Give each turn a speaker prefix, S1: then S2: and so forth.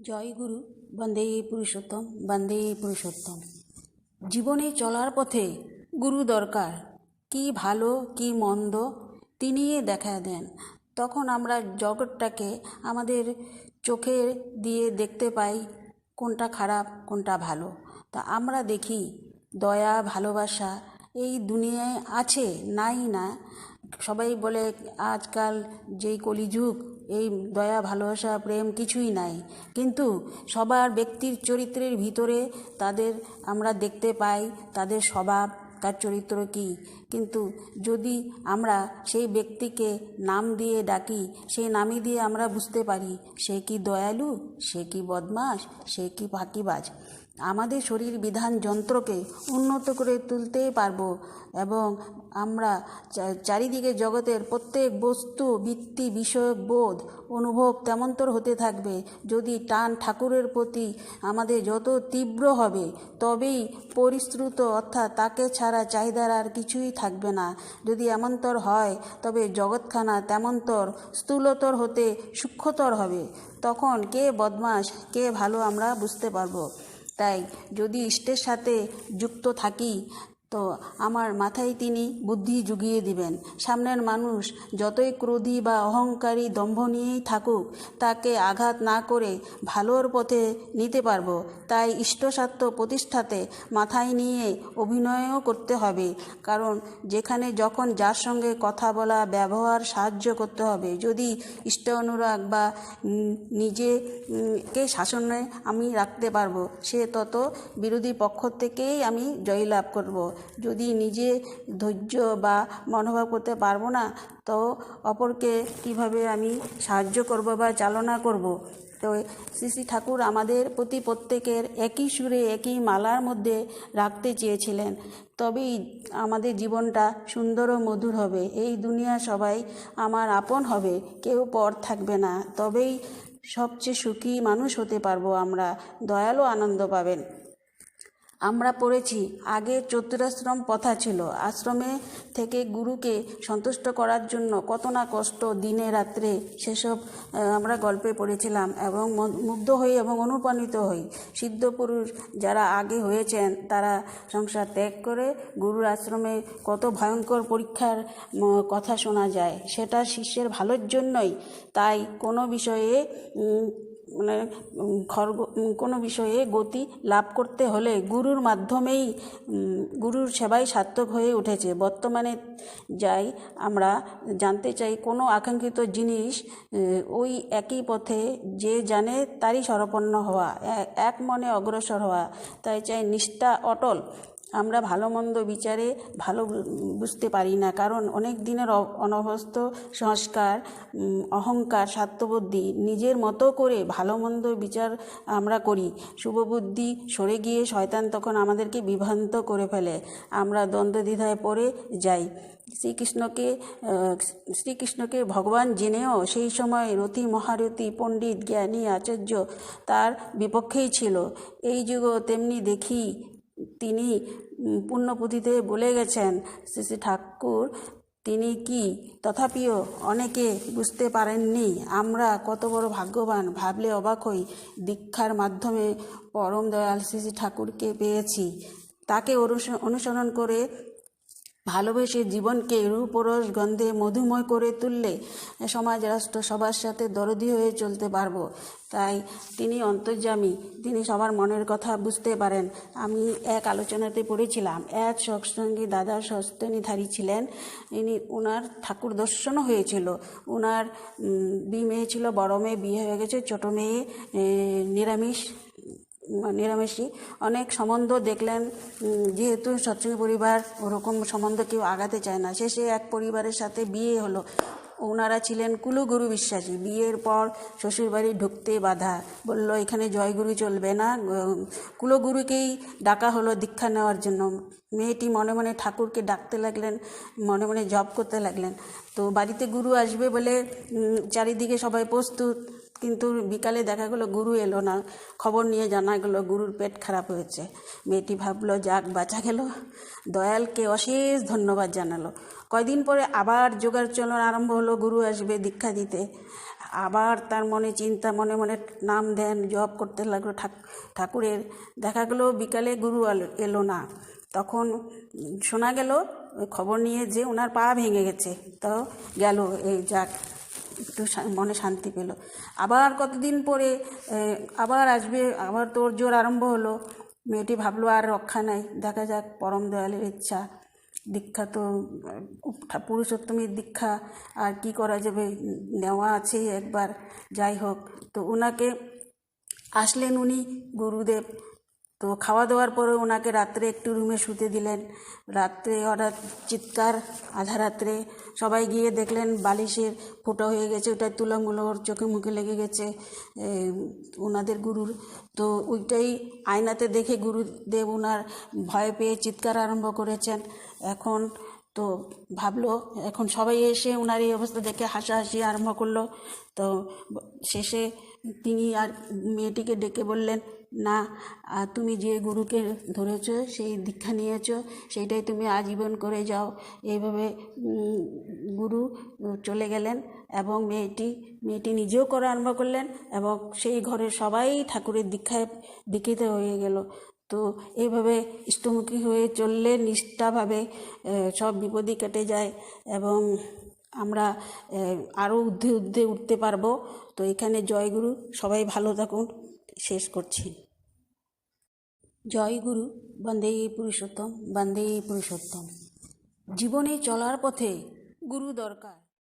S1: জয় গুরু, বন্দে পুরুষোত্তম বন্দে পুরুষোত্তম। জীবনে চলার পথে গুরু দরকার। কি ভালো, কি মন্দ তিনিই দেখা দেন। তখন আমরা জগৎটাকে আমাদের চোখের দিয়ে দেখতে পাই, কোনটা খারাপ, কোনটা ভালো। তা আমরা দেখি, দয়া, ভালোবাসা এই দুনিয়ায় আছে, নাই না। সবাই বলে, আজকাল যেই কলিযুগ, এই দয়া, ভালোবাসা, প্রেম কিছুই নাই। কিন্তু সবার ব্যক্তির চরিত্রের ভিতরে তাদের আমরা দেখতে পাই, তাদের স্বভাব, তার চরিত্র কী। কিন্তু যদি আমরা সেই ব্যক্তিকে নাম দিয়ে ডাকি, সেই নামই দিয়ে আমরা বুঝতে পারি, সে কি দয়ালু, সে কি বদমাস সে কি ফাঁকিবাজ। আমাদের শরীর বিধান যন্ত্রকে উন্নত করে তুলতেই পারব এবং আমরা চারিদিকে জগতের প্রত্যেক বস্তু বৃত্তি বিষয়ক বোধ অনুভব তেমন্তর হতে থাকবে। যদি টান ঠাকুরের প্রতি আমাদের যত তীব্র হবে, তবেই পরিশ্রুত অর্থাৎ তাকে ছাড়া চাহিদার আর কিছুই থাকবে না। যদি এমনতর হয়, তবে জগৎখানা তেমনতর স্থূলতর হতে সূক্ষ্মতর হবে। তখন কে বদমাস কে ভালো আমরা বুঝতে পারব। তাই যদি ইষ্টের সাথে যুক্ত থাকি তো আমার মাথায় তিনি বুদ্ধি জুগিয়ে দিবেন। সামনের মানুষ যতই ক্রোধী বা অহংকারী দম্ভ নিয়েই থাকুক, তাকে আঘাত না করে ভালোর পথে নিতে পারব। তাই ইষ্টসাত্য প্রতিষ্ঠাতে মাথায় নিয়ে অভিনয়ও করতে হবে। কারণ যেখানে যখন যার সঙ্গে কথা বলা, ব্যবহার, সাহায্য করতে হবে, যদি ইষ্ট অনুরাগ বা নিজেকে শাসনে আমি রাখতে পারব, সে তত বিরোধী পক্ষ থেকেই আমি জয়লাভ করব। যদি নিজে ধৈর্য বা মনোভাব করতে পারব না, তো অপরকে কীভাবে আমি সাহায্য করব বা চালনা করব? তো শ্রী শ্রী ঠাকুর আমাদের প্রতি প্রত্যেকের একই সুরে, একই মালার মধ্যে রাখতে চেয়েছিলেন। তবেই আমাদের জীবনটা সুন্দর ও মধুর হবে। এই দুনিয়া সবাই আমার আপন হবে, কেউ পর থাকবে না। তবেই সবচেয়ে সুখী মানুষ হতে পারব আমরা। দয়ালু আনন্দ পাবেন। আমরা পড়েছি, আগে চতুরাশ্রম প্রথা ছিল। আশ্রমে থেকে গুরুকে সন্তুষ্ট করার জন্য কত না কষ্ট দিনে রাত্রে সেসব আমরা গল্পে পড়েছিলাম এবং মুগ্ধ হই এবং অনুপ্রাণিত হই। সিদ্ধপুরুষ যারা আগে হয়েছেন, তারা সংসার ত্যাগ করে গুরুর আশ্রমে কত ভয়ঙ্কর পরীক্ষার কথা শোনা যায়। সেটা শিষ্যের ভালোর জন্যই। তাই কোনো বিষয়ে মানে খর্গ কোনো বিষয়ে গতি লাভ করতে হলে গুরুর মাধ্যমেই গুরুর সেবাই সার্থক হয়ে উঠেছে। বর্তমানে যাই আমরা জানতে চাই, কোনো আকাঙ্ক্ষিত জিনিস ওই একই পথে যে জানে তারই সরপন্ন হওয়া এক মনে অগ্রসর হওয়া। তাই চাই নিষ্ঠা, অটল আমরা ভালো মন্দ বিচারে ভালো বুঝতে পারি না। কারণ অনেক দিনের অনভ্যস্ত সংস্কার অহংকার, স্বার্থবুদ্ধি নিজের মতো করে ভালো মন্দ বিচার আমরা করি। শুভবুদ্ধি সরে গিয়ে শয়তান তখন আমাদেরকে বিভ্রান্ত করে ফেলে। আমরা দ্বন্দ্বদ্বিধায় পড়ে যাই। শ্রীকৃষ্ণকে শ্রীকৃষ্ণকে ভগবান জেনেও সেই সময় রতি মহারথী পণ্ডিত, জ্ঞানী, আচার্য তার বিপক্ষেই ছিল। এই যুগও তেমনি দেখি তিনি পুণ্যপুঁথিতে বলে গেছেন শ্রী শ্রী ঠাকুর, তিনি কি? তথাপিও অনেকে বুঝতে পারেননি। আমরা কত বড় ভাগ্যবান, ভাবলে অবাক হই। দীক্ষার মাধ্যমে পরম দয়াল শ্রী ঠাকুরকে পেয়েছি। তাকে অনুসরণ করে ভালোবেসে জীবনকে রূপরস গন্ধে মধুময় করে তুললে সমাজ রাষ্ট্র সবার সাথে দরদি হয়ে চলতে পারব। তাই তিনি অন্তর্যামী, তিনি সবার মনের কথা বুঝতে পারেন। আমি এক আলোচনাতে পড়েছিলাম, এক সৎসঙ্গী দাদা সস্তনীধারী ছিলেন। ইনি ওনার ঠাকুর দর্শনও হয়েছিল। ওনার দুই মেয়ে ছিল, বড় মেয়ে বিয়ে হয়ে গেছে, ছোটো মেয়ে নিরামিষ। নিরামিষই। অনেক সম্বন্ধ দেখলেন যেহেতু সৎসঙ্গী পরিবার ওরকম সম্বন্ধ কেউ আগাতে চায় না। শেষে এক পরিবারের সাথে বিয়ে হলো। ওনারা ছিলেন কুলগুরু বিশ্বাসী। বিয়ের পর শ্বশুরবাড়ি ঢুকতে বাধা। বলল, এখানে জয়গুরু চলবে না। কুলগুরুকেই ডাকা হলো দীক্ষা নেওয়ার জন্য। মেয়েটি মনে মনে ঠাকুরকে ডাকতে লাগলেন, মনে মনে জব করতে লাগলেন। তো বাড়িতে গুরু আসবে বলে চারিদিকে সবাই প্রস্তুত। কিন্তু বিকালে দেখা গেলো, গুরু এলো না। খবর নিয়ে জানা গেলো, গুরুর পেট খারাপ হয়েছে। মেয়েটি ভাবলো, যাক, বাঁচা গেল। দয়ালকে অশেষ ধন্যবাদ জানালো। কয়দিন পরে আবার যোগার চলন আরম্ভ হলো, গুরু আসবে দীক্ষা দিতে। আবার তার মনে চিন্তা, মনে মনে নাম ধ্যান জপ করতে লাগল ঠাক- ঠাকুরের। দেখা গেলো, বিকালে গুরু এলো- না। তখন শোনা গেল খবর নিয়ে যে ওনার পা ভেঙে গেছে। তো গেল, এই যাক। একটু মনে শান্তি পেল। আবার কতদিন পরে আবার আসবে, আবার তোর জোর আরম্ভ হলো। মেয়েটি ভাবলো, আর রক্ষা নাই, দেখা যাক, পরম দয়ালের ইচ্ছা। দীক্ষা তো পুরুষোত্তমের দীক্ষা, আর কি করা যাবে? নেওয়া আছেই একবার, যাই হোক। তো ওনাকে আসলেন উনি গুরুদেব। তো খাওয়া দাওয়ার পরে ওনাকে রাত্রে একটু রুমে শুতে দিলেন। রাত্রে হঠাৎ চিৎকার আধা রাত্রে সবাই গিয়ে দেখলেন বালিশের ফোটা হয়ে গেছে ওটা তুলামুলো ওর চোখে মুখে লেগে গেছে ওনাদের গুরুর। তো ওইটাই আয়নাতে দেখে গুরুদেব ওনার ভয় পেয়ে চিৎকার আরম্ভ করেছেন। এখন তো ভাবলো, এখন সবাই এসে ওনার এই অবস্থা দেখে হাসাহাসি আরম্ভ করল। তো শেষে তিনি আর মেয়েটিকে ডেকে বললেন না তুমি যে গুরুকে ধরেছ, সেই দীক্ষা নিয়েছ, সেইটাই তুমি আজীবন করে যাও। এইভাবে গুরু চলে গেলেন এবং মেয়েটি মেয়েটি নিজেও করা আরম্ভ করলেন এবং সেই ঘরের সবাই ঠাকুরের দীক্ষায় দীক্ষিত হয়ে গেল। তো এইভাবে ইষ্টমুখী হয়ে চললে নিষ্ঠাভাবে সব বিপদই কেটে যায় এবং আমরা আরও ঊর্ধ্বে ঊর্ধ্বে উঠতে পারব। তো এখানে জয়গুরু সবাই ভালো থাকুন। শেষ করছি। জয় গুরু বন্দে পুরুষোত্তম বন্দে পুরুষোত্তম। জীবনে চলার পথে গুরু দরকার।